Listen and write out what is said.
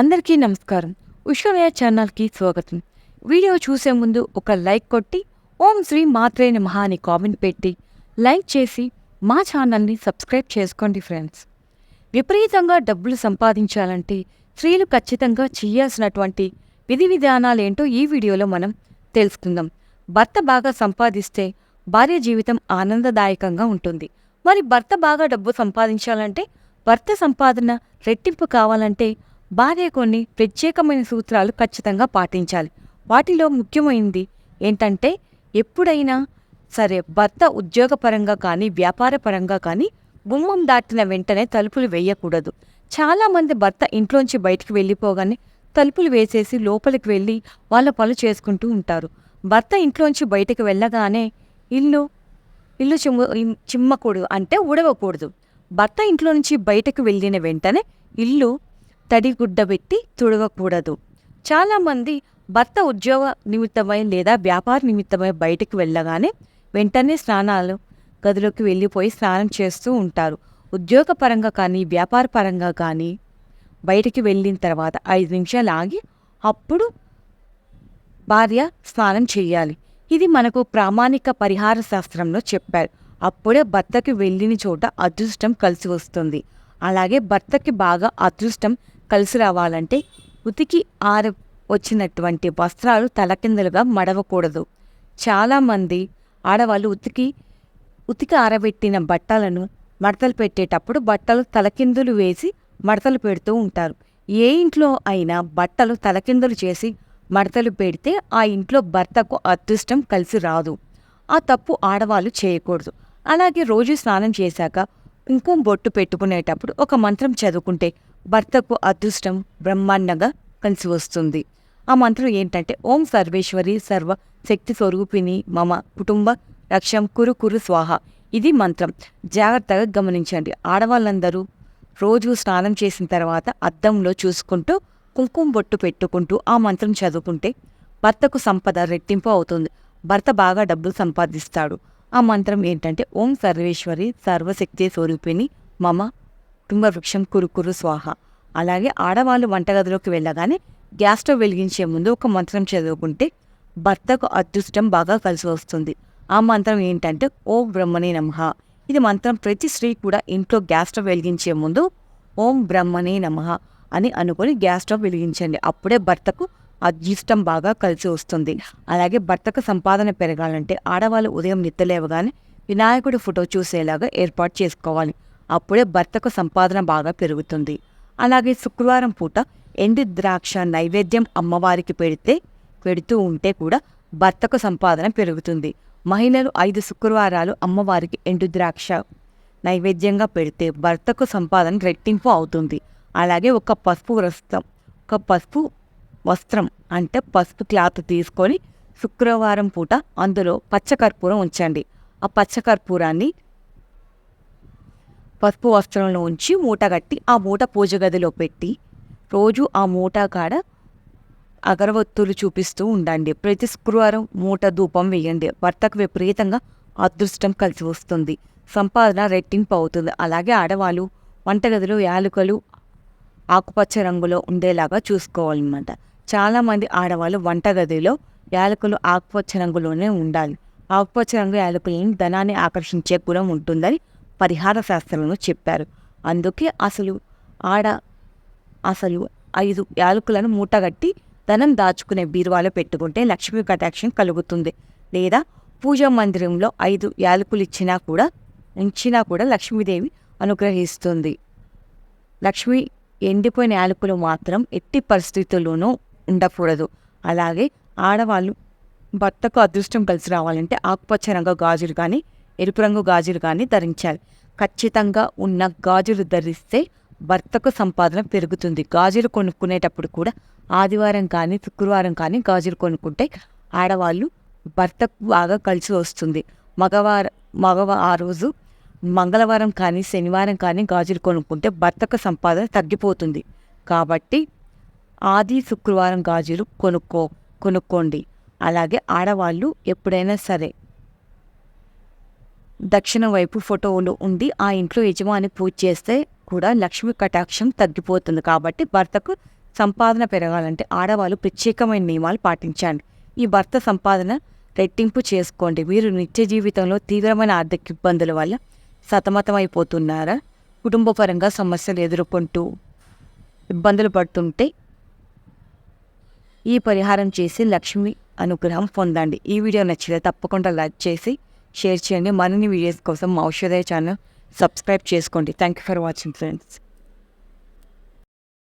అందరికీ నమస్కారం. ఉష్ణయ ఛానల్కి స్వాగతం. వీడియో చూసే ముందు ఒక లైక్ కొట్టి ఓం శ్రీ మాత్రైన మహా అని కామెంట్ పెట్టి లైక్ చేసి మా ఛానల్ని సబ్స్క్రైబ్ చేసుకోండి ఫ్రెండ్స్. విపరీతంగా డబ్బులు సంపాదించాలంటే స్త్రీలు ఖచ్చితంగా చేయాల్సినటువంటి విధి విధానాలేంటో ఈ వీడియోలో మనం తెలుసుకుందాం. భర్త బాగా సంపాదిస్తే భార్య జీవితం ఆనందదాయకంగా ఉంటుంది. మరి భర్త బాగా డబ్బు సంపాదించాలంటే భర్త సంపాదన రెట్టింపు కావాలంటే భార్య కొన్ని ప్రత్యేకమైన సూత్రాలు ఖచ్చితంగా పాటించాలి. వాటిలో ముఖ్యమైనది ఏంటంటే ఎప్పుడైనా సరే భర్త ఉద్యోగపరంగా కానీ వ్యాపారపరంగా కానీ గుమ్మం దాటిన వెంటనే తలుపులు వేయకూడదు. చాలామంది భర్త ఇంట్లోంచి బయటికి వెళ్ళిపోగానే తలుపులు వేసేసి లోపలికి వెళ్ళి వాళ్ళ పనులు చేసుకుంటూ ఉంటారు. భర్త ఇంట్లోంచి బయటకు వెళ్ళగానే ఇల్లు ఇల్లు చిమ్మ చిమ్మకూడదు అంటే ఉడవకూడదు భర్త ఇంట్లో నుంచి బయటకు వెళ్ళిన వెంటనే ఇల్లు తడిగుడ్డ పెట్టి తుడవకూడదు. చాలామంది భర్త ఉద్యోగ నిమిత్తమై లేదా వ్యాపార నిమిత్తమై బయటకు వెళ్ళగానే వెంటనే స్నానాలు గదిలోకి వెళ్ళిపోయి స్నానం చేస్తూ ఉంటారు. ఉద్యోగపరంగా కానీ వ్యాపార పరంగా కానీ బయటికి వెళ్ళిన తర్వాత ఐదు నిమిషాలు ఆగి అప్పుడు భార్య స్నానం చేయాలి. ఇది మనకు ప్రామాణిక పరిహార శాస్త్రంలో చెప్పారు. అప్పుడే భర్తకి వెళ్ళిన చోట అదృష్టం కలిసి వస్తుంది. అలాగే భర్తకి బాగా అదృష్టం కలిసి రావాలంటే ఉతికి ఆర వచ్చినటువంటి వస్త్రాలు తలకిందులుగా మడవకూడదు. చాలామంది ఆడవాళ్ళు ఉతికి ఉతికి ఆరబెట్టిన బట్టలను మడతలు పెట్టేటప్పుడు బట్టలు తలకిందులు వేసి మడతలు పెడుతూ ఉంటారు. ఏ ఇంట్లో అయినా బట్టలు తలకిందులు చేసి మడతలు పెడితే ఆ ఇంట్లో భర్తకు అదృష్టం కలిసి రాదు. ఆ తప్పు ఆడవాళ్ళు చేయకూడదు. అలాగే రోజు స్నానం చేశాక కుంకుమ బొట్టు పెట్టుకునేటప్పుడు ఒక మంత్రం చదువుకుంటే భర్తకు అదృష్టం బ్రహ్మాండంగా కలిసి వస్తుంది. ఆ మంత్రం ఏంటంటే ఓం సర్వేశ్వరి సర్వ శక్తి స్వరూపిణి మమ కుటుంబ రక్షం కురు కురు స్వాహ. ఇది మంత్రం. జాగ్రత్తగా గమనించండి. ఆడవాళ్ళందరూ రోజు స్నానం చేసిన తర్వాత అద్దంలో చూసుకుంటూ కుంకుమ బొట్టు పెట్టుకుంటూ ఆ మంత్రం చదువుకుంటే భర్తకు సంపద రెట్టింపు అవుతుంది. భర్త బాగా డబ్బులు సంపాదిస్తాడు. ఆ మంత్రం ఏంటంటే ఓం సర్వేశ్వరి సర్వశక్తి స్వరూపిణి మమ కుటుంబ వృక్షం కురుకురు స్వాహ. అలాగే ఆడవాళ్ళు వంటగదిలోకి వెళ్ళగానే గ్యాస్ స్టవ్ వెలిగించే ముందు ఒక మంత్రం చదువుకుంటే భర్తకు అదృష్టం బాగా కలిసి వస్తుంది. ఆ మంత్రం ఏంటంటే ఓం బ్రహ్మణే నమః. ఇది మంత్రం ప్రతి స్త్రీ కూడా ఇంట్లో గ్యాస్ స్టవ్ వెలిగించే ముందు ఓం బ్రహ్మణే నమః అని అనుకొని గ్యాస్ స్టవ్ వెలిగించండి. అప్పుడే భర్తకు అదృష్టం బాగా కలిసి వస్తుంది. అలాగే భర్తకు సంపాదన పెరగాలంటే ఆడవాళ్ళు ఉదయం నిద్రలేవగానే వినాయకుడి ఫోటో చూసేలాగా ఏర్పాటు చేసుకోవాలి. అప్పుడే భర్తకు సంపాదన బాగా పెరుగుతుంది. అలాగే శుక్రవారం పూట ఎండి ద్రాక్ష నైవేద్యం అమ్మవారికి పెడితే పెడుతూ ఉంటే కూడా భర్తకు సంపాదన పెరుగుతుంది. మహిళలు ఐదు శుక్రవారాలు అమ్మవారికి ఎండు ద్రాక్ష నైవేద్యంగా పెడితే భర్తకు సంపాదన రెట్టింపు అవుతుంది. అలాగే ఒక పసుపు వస్త్రం ఒక పసుపు వస్త్రం అంటే పసుపు క్లాత్ తీసుకొని శుక్రవారం పూట అందులో పచ్చకర్పూరం ఉంచండి. ఆ పచ్చకర్పూరాన్ని పసుపు వస్త్రంలో ఉంచి మూట కట్టి ఆ మూట పూజ గదిలో పెట్టి రోజు ఆ మూట కాడ అగరవత్తులు చూపిస్తూ ఉండండి. ప్రతి శుక్రవారం మూట ధూపం వేయండి. భర్తకు విపరీతంగా అదృష్టం కలిసి వస్తుంది. సంపాదన రెట్టింపు అవుతుంది. అలాగే ఆడవాళ్ళు వంటగదిలో యాలుకలు ఆకుపచ్చ రంగులో ఉండేలాగా చూసుకోవాలన్నమాట. చాలామంది ఆడవాళ్ళు వంటగదిలో యాలకులు ఆకుపచ్చ రంగులోనే ఉండాలి. ఆకుపచ్చ రంగు యాలకులను ధనాన్ని ఆకర్షించే గుణం ఉంటుందని పరిహార శాస్త్రంలో చెప్పారు. అందుకే అసలు ఆడ అసలు ఐదు యాలకులను మూటగట్టి ధనం దాచుకునే బీరువాలో పెట్టుకుంటే లక్ష్మీ కటాక్షం కలుగుతుంది. లేదా పూజా మందిరంలో ఐదు యాలకులు ఇచ్చినా కూడా ఉంచినా కూడా లక్ష్మీదేవి అనుగ్రహిస్తుంది. లక్ష్మి ఎండిపోయిన యాలకులు మాత్రం ఎట్టి పరిస్థితుల్లోనూ ఉండకూడదు. అలాగే ఆడవాళ్ళు భర్తకు అదృష్టం కలిసి రావాలంటే ఆకుపచ్చ రంగు గాజులు కానీ ఎరుపు రంగు గాజులు కానీ ధరించాలి ఖచ్చితంగా ఉన్న గాజులు ధరిస్తే భర్తకు సంపాదన పెరుగుతుంది. గాజులు కొనుక్కునేటప్పుడు కూడా ఆదివారం కానీ శుక్రవారం కానీ గాజులు కొనుక్కుంటే ఆడవాళ్ళు భర్తకు బాగా కలిసి వస్తుంది. మగవార మగవ ఆ రోజు మంగళవారం కానీ శనివారం కానీ గాజులు కొనుక్కుంటే భర్తకు సంపాదన తగ్గిపోతుంది. కాబట్టి ఆది శుక్రవారం గాజులు కొనుక్కో కొనుక్కోండి. అలాగే ఆడవాళ్ళు ఎప్పుడైనా సరే దక్షిణ వైపు ఫోటోలు ఉండి ఆ ఇంట్లో యజమాని పూజ చేస్తే కూడా లక్ష్మి కటాక్షం తగ్గిపోతుంది. కాబట్టి భర్తకు సంపాదన పెరగాలంటే ఆడవాళ్ళు ప్రత్యేకమైన నియమాలు పాటించండి. ఈ భర్త సంపాదన రెట్టింపు చేసుకోండి. మీరు నిత్య జీవితంలో తీవ్రమైన ఆర్థిక ఇబ్బందుల వల్ల సతమతమైపోతున్నారా? కుటుంబపరంగా సమస్యలు ఎదుర్కొంటూ ఇబ్బందులు పడుతుంటే ఈ పరిహారం చేసి లక్ష్మి అనుగ్రహం పొందండి. ఈ వీడియో నచ్చితే తప్పకుండా లైక్ చేసి షేర్ చేయండి. మరిన్ని వీడియోస్ కోసం మా ఔషధయ ఛానల్ సబ్స్క్రైబ్ చేసుకోండి. Thank you for watching friends